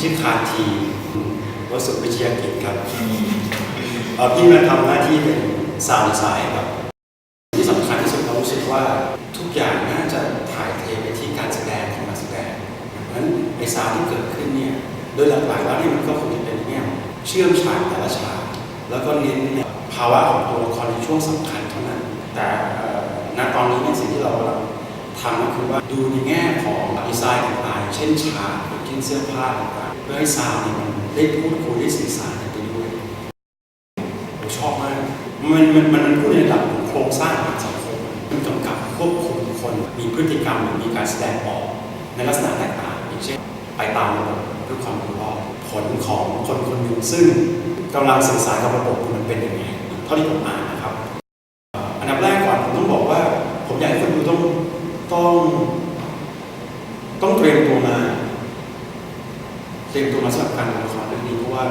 ชื่อคาทีวสุวิชยกิจครับเอ่อพี่มาทำหน้าที่เป็นซาวด์ดีไซน์ครับที่สำคัญที่สุดเรารู้สึกว่าทุกอย่างน่าจะถ่ายเทไปที่การแสดงของนักแสดงเพราะฉะนั้นไอซาวด์ที่เกิดขึ้นเนี่ยโดยหลักๆแล้วเนี่ยมันก็คงจะเป็นเนี่ยเชื่อมฉากแต่ละฉากแล้วก็เน้นเนี่ยภาวะของตัวละครในช่วงสำคัญเท่านั้น แต่เอ่อณตอนนี้เนี่ยสิ่งที่เรากำลัง ทำก็คือว่าดูในแง่ของดีไซน์ต่างๆ เช่นฉากเช่นเสื้อผ้าต่างๆเพื่อให้ซาวด์เนี่ยมันได้พูดคุยได้สื่อสารกันไปด้วยผมชอบมากมันมันมันมันพูดในระดับของโครงสร้างของสังคมมันกำกับควบคุมคนมีพฤติกรรมหรือมีการแสดงออกในลักษณะแตกต่างอย่างเช่นไปตามระบบเพื่อความรู้รอบผลของคนคนหนึ่งซึ่งกำลังสื่อสารกับระบบมันเป็นยังไงเท่าที่ผมอ่าน ต้องต้องเตรียมตัวมา เตรียมตัวมาสำหรับการดูละครเรื่องนี้เพราะว่า